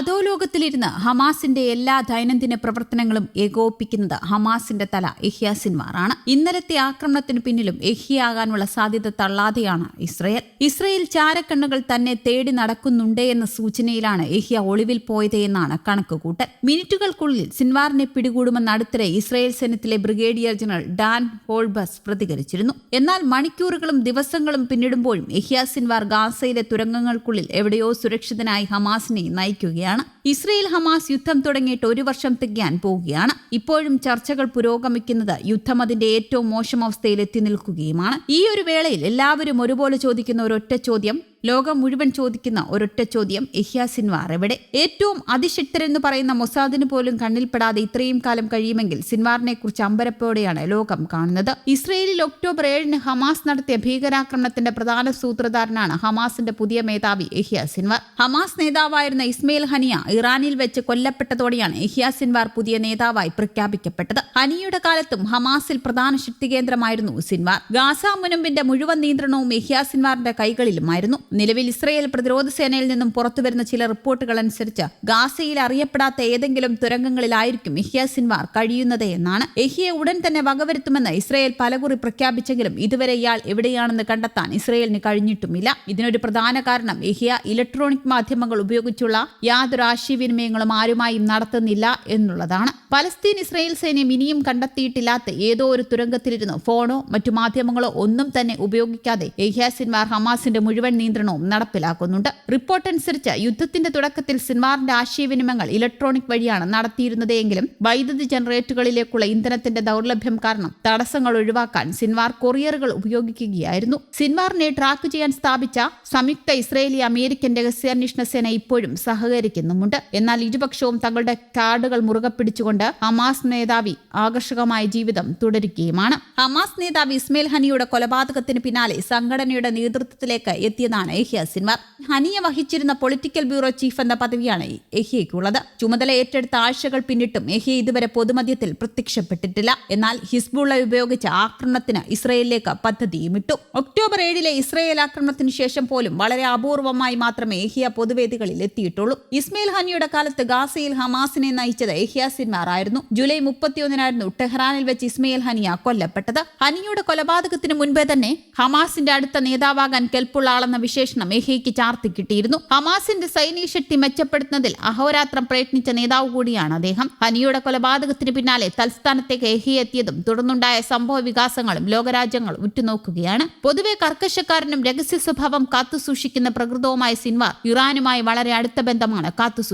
അധോലോകത്തിലിരുന്ന് ഹമാസിന്റെ എല്ലാ ദൈനംദിന പ്രവർത്തനങ്ങളും ഏകോപിപ്പിക്കുന്നത് ഹമാസിന്റെ തല യഹ്യ സിൻവാറാണ് ഇന്നലത്തെ ആക്രമണത്തിന് പിന്നിലും എഹിയാകാനുള്ള സാധ്യത തള്ളാതെയാണ് ഇസ്രയേൽ. ഇസ്രയേൽ ചാരക്കണ്ണുകൾ തന്നെ തേടി നടക്കുന്നുണ്ടേ എന്ന സൂചനയിലാണ് എഹിയ ഒളിവിൽ പോയത് എന്നാണ് കണക്കുകൂട്ടൽ. മിനിറ്റുകൾക്കുള്ളിൽ സിൻവാറിനെ പിടികൂടുമെന്ന് അടുത്തിടെ ഇസ്രയേൽ സൈന്യത്തിലെ ബ്രിഗേഡിയർ ജനറൽ ഡാൻ ഹോൾബസ് പ്രതികരിച്ചിരുന്നു. എന്നാൽ മണിക്കൂറുകളും ദിവസങ്ങളും പിന്നിടുമ്പോഴും എഹിയ സിൻവാർ ഗാസയിലെ തുരങ്കങ്ങൾക്കുള്ളിൽ എവിടെയോ സുരക്ഷിതനായി ഹമാസിനെ നയിക്കുകയാണ് തന്നെയാണ്. ഇസ്രയേൽ ഹമാസ് യുദ്ധം തുടങ്ങിയിട്ട് ഒരു വർഷം തികയാൻ പോവുകയാണ്. ഇപ്പോഴും ചർച്ചകൾ പുരോഗമിക്കുന്നത് യുദ്ധം അതിന്റെ ഏറ്റവും മോശം അവസ്ഥയിൽ എത്തി നിൽക്കുകയുമാണ്. ഈ ഒരു വേളയിൽ എല്ലാവരും ഒരുപോലെ ചോദിക്കുന്ന ഒരൊറ്റ ചോദ്യം ലോകം മുഴുവൻ ചോദിക്കുന്ന ഒരൊറ്റ ചോദ്യം എഹ്യാ സിൻവാർ എവിടെ? ഏറ്റവും അതിശക്തരെന്ന് പറയുന്ന മൊസാദിന് പോലും കണ്ണിൽപ്പെടാതെ ഇത്രയും കാലം കഴിയുമെങ്കിൽ സിൻവാറിനെ കുറിച്ച് അമ്പരപ്പോടെയാണ് ലോകം കാണുന്നത്. ഇസ്രയേലിൽ ഒക്ടോബർ ഏഴിന് ഹമാസ് നടത്തിയ ഭീകരാക്രമണത്തിന്റെ പ്രധാന സൂത്രധാരനാണ് ഹമാസിന്റെ പുതിയ മേധാവി എഹ്യാ സിൻവാർ. ഹമാസ് നേതാവായിരുന്ന ഇസ്മയിൽ ഹനിയ ഇറാനിൽ വെച്ച് കൊല്ലപ്പെട്ടതോടെയാണ് ഇഹ്യ സിൻവാർ പുതിയ നേതാവായി പ്രഖ്യാപിക്കപ്പെട്ടത്. ഹനിയുടെ കാലത്തും ഹമാസിൽ പ്രധാന ശക്തി കേന്ദ്രമായിരുന്നു സിൻവാർ. ഗാസ മുനമ്പിന്റെ മുഴുവൻ നിയന്ത്രണവും ഇഹ്യ സിൻവാറിന്റെ കൈകളിലുമായിരുന്നു. നിലവിൽ ഇസ്രയേൽ പ്രതിരോധ സേനയിൽ നിന്നും പുറത്തുവരുന്ന ചില റിപ്പോർട്ടുകൾ അനുസരിച്ച് ഗാസയിൽ അറിയപ്പെടാത്ത ഏതെങ്കിലും തുരങ്കങ്ങളിലായിരിക്കും ഇഹ്യ സിൻവാർ കഴിയുന്നത് എന്നാണ്. എഹിയെ ഉടൻ തന്നെ വകവരുത്തുമെന്ന് ഇസ്രയേൽ പലകുറി പ്രഖ്യാപിച്ചെങ്കിലും ഇതുവരെ ഇയാൾ എവിടെയാണെന്ന് കണ്ടെത്താൻ ഇസ്രയേലിന് കഴിഞ്ഞിട്ടുമില്ല. ഇതിനൊരു പ്രധാന കാരണം എഹിയ ഇലക്ട്രോണിക് മാധ്യമങ്ങൾ ഉപയോഗിച്ചുള്ള യാതൊരു ആശയവിനിമയങ്ങളും ആരുമായും നടത്തുന്നില്ല എന്നുള്ളതാണ്. പലസ്തീൻ ഇസ്രായേൽ സൈന്യം ഇനിയും കണ്ടെത്തിയിട്ടില്ലാത്ത ഏതോ ഒരു തുരങ്കത്തിലിരുന്ന്. ഫോണോ മറ്റു മാധ്യമങ്ങളോ ഒന്നും തന്നെ ഉപയോഗിക്കാതെ എഹ്യ സിൻവാർ ഹമാസിന്റെ മുഴുവൻ നിയന്ത്രണവും നടപ്പിലാക്കുന്നുണ്ട്. റിപ്പോർട്ട് അനുസരിച്ച് യുദ്ധത്തിന്റെ തുടക്കത്തിൽ സിൻവാറിന്റെ ആശയവിനിമയങ്ങൾ ഇലക്ട്രോണിക് വഴിയാണ് നടത്തിയിരുന്നതെങ്കിലും വൈദ്യുതി ജനറേറ്ററുകളിലേക്കുള്ള ഇന്ധനത്തിന്റെ ദൗർലഭ്യം കാരണം തടസ്സങ്ങൾ ഒഴിവാക്കാൻ സിൻവാർ കൊറിയറുകൾ ഉപയോഗിക്കുകയായിരുന്നു. സിൻവാറിനെ ട്രാക്ക് ചെയ്യാൻ സ്ഥാപിച്ച സംയുക്ത ഇസ്രയേലി അമേരിക്കൻ രഹസ്യാന്വേഷണ സേന ഇപ്പോഴും സഹകരിക്കുന്നുമുണ്ട്. എന്നാൽ ഇരുപക്ഷവും തങ്ങളുടെ കാർഡുകൾ മുറുകെ പിടിച്ചുകൊണ്ട് ഹമാസ് മേധാവി ആകർഷകമായ ജീവിതം തുടരുകയുമാണ്. ഹമാസ് നേതാവ് ഇസ്മയിൽ ഹനിയുടെ കൊലപാതകത്തിന് പിന്നാലെ സംഘടനയുടെ നേതൃത്വത്തിലേക്ക് എത്തിയതാണ് എഹ്യ സിൻവർ. ഹനിയെ വഹിച്ചിരുന്ന പൊളിറ്റിക്കൽ ബ്യൂറോ ചീഫ് എന്ന പദവിയാണ് എഹ്യയ്ക്കുള്ളത് ചുമതല ഏറ്റെടുത്ത ആഴ്ചകൾ പിന്നിട്ടും എഹ്യ ഇതുവരെ പൊതുമധ്യത്തിൽ പ്രത്യക്ഷപ്പെട്ടിട്ടില്ല. എന്നാൽ ഹിസ്ബുള്ള ഉപയോഗിച്ച ആക്രമണത്തിന് ഇസ്രയേലിലേക്ക് പദ്ധതിയും ഇട്ടു. ഒക്ടോബർ ഏഴിലെ ഇസ്രയേൽ ആക്രമണത്തിന് ശേഷം പോലും വളരെ അപൂർവമായി മാത്രമേ എഹിയ പൊതുവേദികളിൽ എത്തിയിട്ടുള്ളൂ. ഇസ്മയിൽ ഹനിയുടെ കാലത്ത് ഗാസയിൽ ഹമാസിനെ നയിച്ചത് എഹ്യാസിന്മാരായിരുന്നു സിൻമാർ ആയിരുന്നു ജൂലൈ മുപ്പത്തിയൊന്നിനായിരുന്നു ടെഹ്റാനിൽ വെച്ച് ഇസ്മയിൽ ഹനിയ കൊല്ലപ്പെട്ടത്. ഹനിയുടെ കൊലപാതകത്തിന് മുൻപേ തന്നെ ഹമാസിന്റെ അടുത്ത നേതാവാകാൻ കെൽപ്പുള്ള ആളെന്ന വിശേഷണം എഹ്യയ്ക്ക് ചാർത്തി കിട്ടിയിരുന്നു. ഹമാസിന്റെ സൈനിക ശക്തി മെച്ചപ്പെടുത്തുന്നതിൽ അഹോരാത്രം പ്രയത്നിച്ച നേതാവ് കൂടിയാണ് അദ്ദേഹം. ഹനിയുടെ കൊലപാതകത്തിന് പിന്നാലെ തൽസ്ഥാനത്തേക്ക് എഹിയ എത്തിയതും തുടർന്നുണ്ടായ സംഭവ വികാസങ്ങളും ലോകരാജ്യങ്ങൾ ഉറ്റുനോക്കുകയാണ്. പൊതുവെ കർക്കശക്കാരനും രഹസ്യ സ്വഭാവം കാത്തുസൂക്ഷിക്കുന്ന പ്രകൃതവുമായ സിൻവാർ ഇറാനുമായി വളരെ അടുത്ത ബന്ധമാണ് കാത്തുസൂക്ഷിക്കുന്നത്.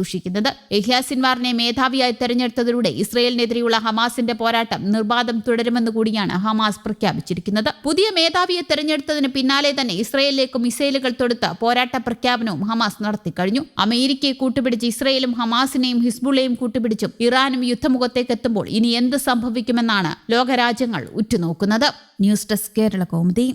എഹ്യ സിൻവാറിനെ മേധാവിയായി തെരഞ്ഞെടുത്തതിലൂടെ ഇസ്രയേലിനെതിരെയുള്ള ഹമാസിന്റെ പോരാട്ടം നിർബാധം തുടരുമെന്ന് കൂടിയാണ് ഹമാസ് പ്രഖ്യാപിച്ചിരിക്കുന്നത്. പുതിയ മേധാവിയെ തെരഞ്ഞെടുത്തതിന് പിന്നാലെ തന്നെ ഇസ്രയേലിലേക്ക് മിസൈലുകൾ തൊടുത്ത പോരാട്ട പ്രഖ്യാപനവും ഹമാസ് നടത്തിക്കഴിഞ്ഞു. അമേരിക്കയെ കൂട്ടുപിടിച്ച് ഇസ്രയേലും ഹമാസിനെയും ഹിസ്ബുള്ളയും കൂട്ടുപിടിച്ചും ഇറാനും യുദ്ധമുഖത്തേക്ക് എത്തുമ്പോൾ ഇനി എന്ത് സംഭവിക്കുമെന്നാണ് ലോകരാജ്യങ്ങൾ ഉറ്റുനോക്കുന്നത്. News desk Kerala Kaumudi.